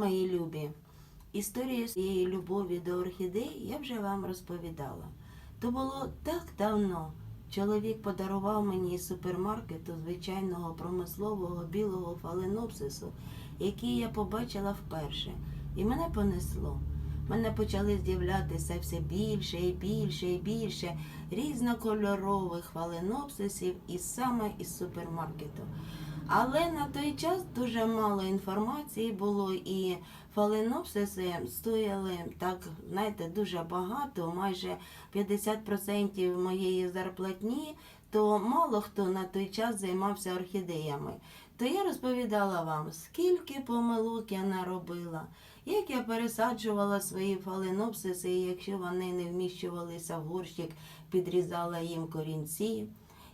мої любі, історію своєї любові до орхідей я вже вам розповідала. То було так давно. Чоловік подарував мені із супермаркету звичайного промислового білого фаленопсису, який я побачила вперше, і мене понесло. Мене почали з'являтися все більше і більше і більше різнокольорових фаленопсисів і саме із супермаркету. Але на той час дуже мало інформації було, і фаленопсиси стояли так, знаєте, дуже багато, майже 50% моєї зарплатні, то мало хто на той час займався орхідеями. То я розповідала вам, скільки помилок я наробила, як я пересаджувала свої фаленопсиси, і якщо вони не вміщувалися в горщик, підрізала їм корінці.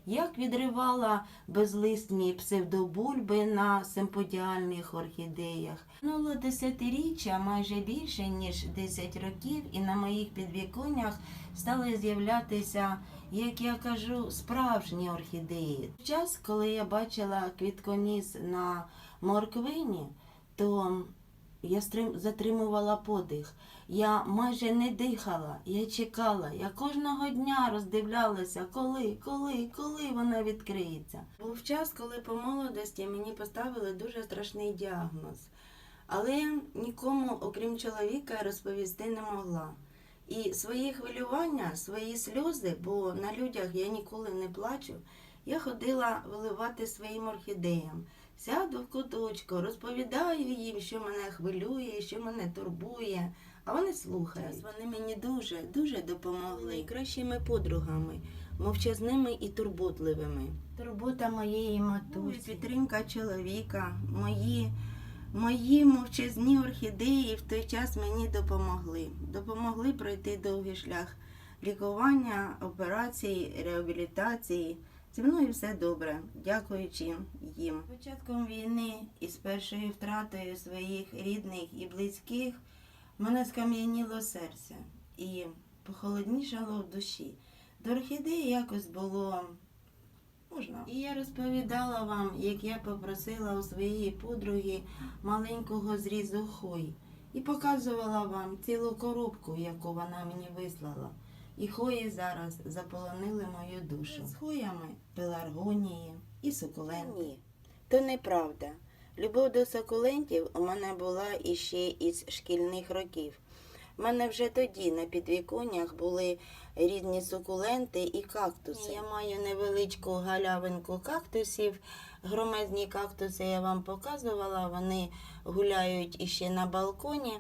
Як відривала безлисні псевдобульби на симподіальних орхідеях. Минуло десятиріччя, майже більше ніж 10 років, і на моїх підвіконнях стали з'являтися, як я кажу, справжні орхідеї. В час, коли я бачила квітконіс на морквині, то я затримувала подих. Я майже не дихала, я чекала. Я кожного дня роздивлялася, коли, коли, коли вона відкриється. Був час, коли по молодості мені поставили дуже страшний діагноз. Але нікому, окрім чоловіка, розповісти не могла. І свої хвилювання, свої сльози, бо на людях я ніколи не плачу, я ходила виливати своїм орхідеям. Сяду в куточку, розповідаю їм, що мене хвилює, що мене турбує. А вони слухають. Вони мені дуже, дуже допомогли. Найкращими подругами, мовчазними і турботливими. Турбота моєї матусі, підтримка чоловіка, мої, мої мовчазні орхідеї в той час мені допомогли. Допомогли пройти довгий шлях лікування, операції, реабілітації. Зі мною все добре, дякуючи їм. Початком війни і з першою втратою своїх рідних і близьких мене скам'яніло серце і похолоднішало в душі. До орхідеї якось було можна. І я розповідала вам, як я попросила у своєї подруги маленького зрізу хой і показувала вам цілу коробку, яку вона мені вислала. І хої зараз заполонили мою душу. З хоями пеларгонії і сукуленти. Ні, то неправда. Любов до сукулентів у мене була іще із шкільних років. У мене вже тоді на підвіконнях були різні сукуленти і кактуси. Я маю невеличку галявинку кактусів. Громезні кактуси я вам показувала, вони гуляють іще на балконі.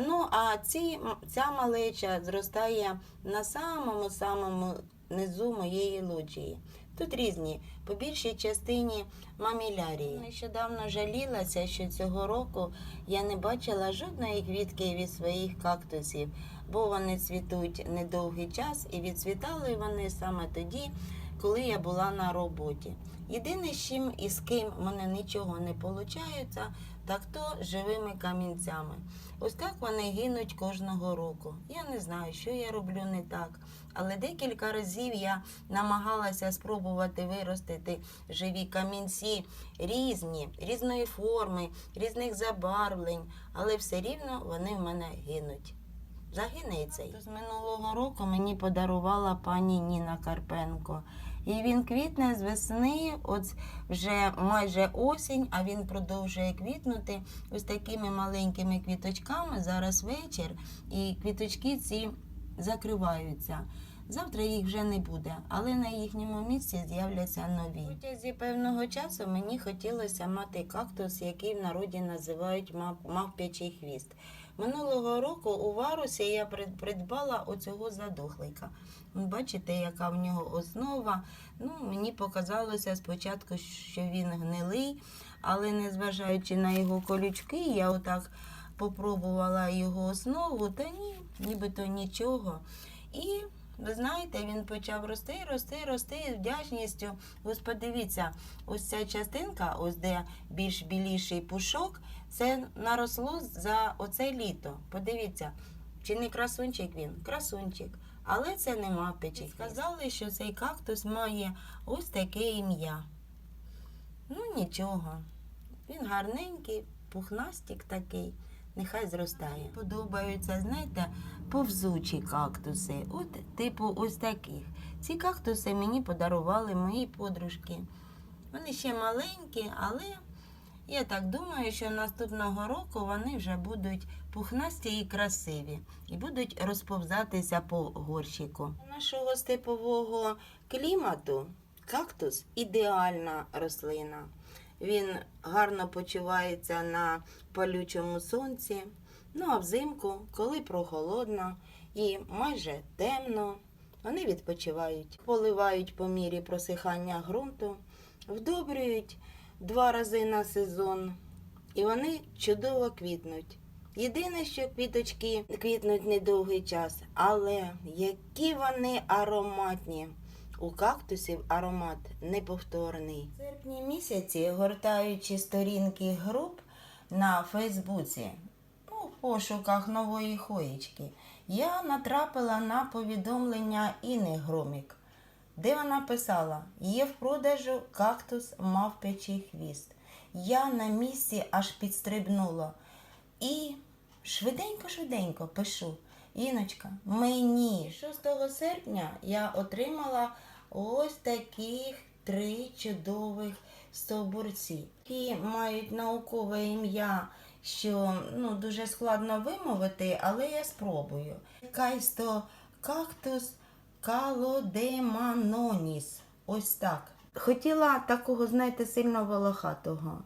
Ну, а ці, ця малеча зростає на самому самому низу моєї лоджії. Тут різні, по більшій частині мамілярії. Нещодавно жалілася, що цього року я не бачила жодної квітки від своїх кактусів, бо вони цвітуть недовгий час і відцвітали вони саме тоді, коли я була на роботі. Єдине, з чим і з ким мене нічого не виходить, так то живими камінцями. Ось так вони гинуть кожного року. Я не знаю, що я роблю не так. Але декілька разів я намагалася спробувати виростити живі камінці різні, різної форми, різних забарвлень, але все рівно вони в мене гинуть. Загине цей. З минулого року мені подарувала пані Ніна Карпенко. І він квітне з весни, от вже майже осінь, а він продовжує квітнути ось такими маленькими квіточками. Зараз вечір, і квіточки ці закриваються. Завтра їх вже не буде, але на їхньому місці з'являться нові. Протязі певного часу мені хотілося мати кактус, який в народі називають мав- мавпячий хвіст. Минулого року у варусі я придбала оцього задохлика. Бачите, яка в нього основа. Ну, мені показалося спочатку, що він гнилий, але незважаючи на його колючки, я отак попробувала його основу, та ні, нібито нічого. І ви знаєте, він почав рости, рости, рости з вдячністю. Ось подивіться, ось ця частинка, ось де більш біліший пушок, це наросло за оце літо. Подивіться, чи не красунчик він? Красунчик. Але це не мавпичий. Сказали, що цей кактус має ось таке ім'я. Ну нічого. Він гарненький, пухнастик такий. Нехай зростає. Подобаються, знаєте, повзучі кактуси. От, типу, ось таких. Ці кактуси мені подарували мої подружки. Вони ще маленькі, але я так думаю, що наступного року вони вже будуть пухнасті і красиві і будуть розповзатися по горщику. У нашого степового клімату кактус ідеальна рослина. Він гарно почувається на палючому сонці. Ну а взимку, коли прохолодно і майже темно, вони відпочивають, поливають по мірі просихання ґрунту, вдобрюють два рази на сезон, і вони чудово квітнуть. Єдине, що квіточки квітнуть недовгий час, але які вони ароматні. У кактусів аромат неповторний. В серпні місяці, гортаючи сторінки груп на Фейсбуці, ну, в пошуках нової хоїчки, я натрапила на повідомлення Іни Громік, де вона писала: є в продажу кактус мавпячий хвіст. Я на місці аж підстрибнула. І швиденько-швиденько пишу. Іночка, мені 6 серпня я отримала ось таких три чудових стовбурці, які мають наукове ім'я, що ну, дуже складно вимовити, але я спробую. Якась то кактус калодеманоніс. Ось так. Хотіла такого, знаєте, сильно волохатого.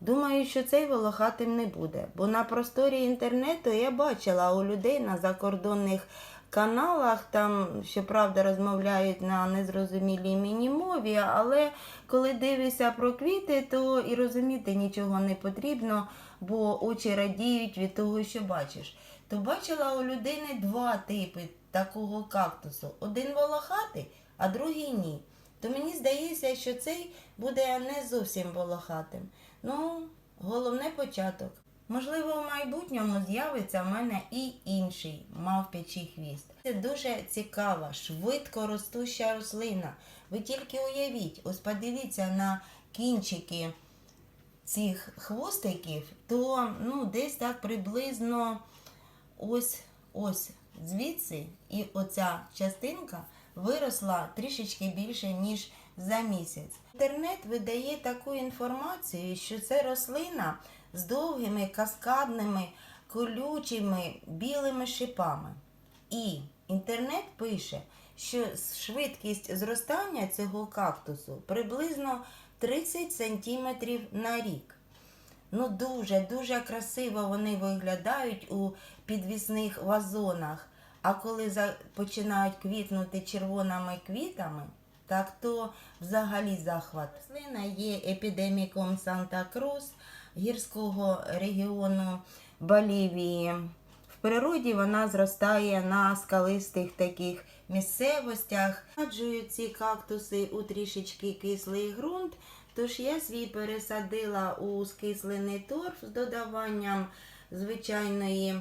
Думаю, що цей волохатим не буде, бо на просторі інтернету я бачила у людей на закордонних каналах, там, щоправда, розмовляють на незрозумілій мені мові, але коли дивишся про квіти, то і розуміти нічого не потрібно, бо очі радіють від того, що бачиш. То бачила у людини два типи такого кактусу: один волохатий, а другий ні. То мені здається, що цей буде не зовсім волохатим. Ну, головне початок. Можливо, в майбутньому з'явиться в мене і інший мавпячий хвіст. Це дуже цікава, швидко ростуща рослина. Ви тільки уявіть, ось подивіться на кінчики цих хвостиків, то ну, десь так приблизно ось ось звідси і оця частинка виросла трішечки більше, ніж за місяць. Інтернет видає таку інформацію, що це рослина з довгими каскадними, колючими білими шипами. І інтернет пише, що швидкість зростання цього кактусу приблизно 30 см на рік. Ну, дуже, дуже красиво вони виглядають у підвісних вазонах. А коли починають квітнути червоними квітами, так то взагалі захват. Рослина є епідеміком Санта-Крус гірського регіону Болівії. В природі вона зростає на скалистих таких місцевостях. Саджую ці кактуси у трішечки кислий ґрунт. Тож я свій пересадила у скислений торф з додаванням звичайної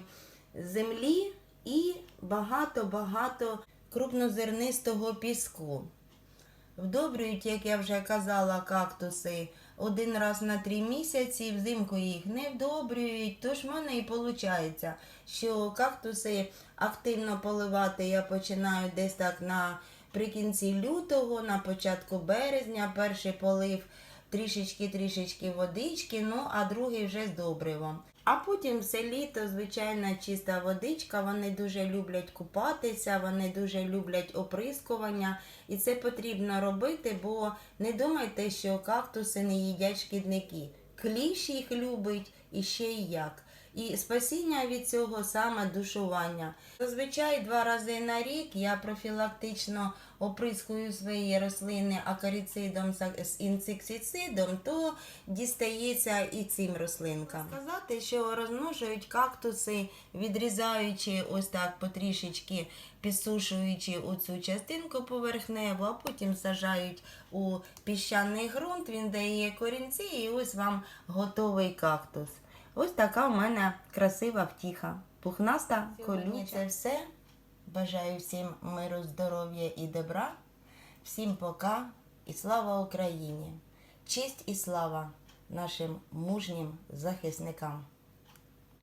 землі і багато-багато крупнозернистого піску. Вдобрюють, як я вже казала, кактуси один раз на три місяці, взимку їх не вдобрюють. Тож в мене і виходить, що кактуси активно поливати я починаю десь так наприкінці лютого, на початку березня, перший полив трішечки-трішечки водички, ну а другий вже з добривом. А потім все літо, звичайна чиста водичка. Вони дуже люблять купатися, вони дуже люблять оприскування. І це потрібно робити, бо не думайте, що кактуси не їдять шкідники. Кліщ їх любить і ще й як. І спасіння від цього саме душування. Зазвичай два рази на рік я профілактично оприскую свої рослини акарицидом з- з інсектицидом, то дістається і цим рослинкам. Сказати, що розмножують кактуси, відрізаючи ось так потрішечки, підсушуючи оцю частинку поверхневу, а потім сажають у піщаний ґрунт, він дає корінці, і ось вам готовий кактус. Ось така в мене красива втіха. Пухнаста колюча. Це все. Бажаю всім миру, здоров'я і добра. Всім пока і слава Україні! Честь і слава нашим мужнім захисникам!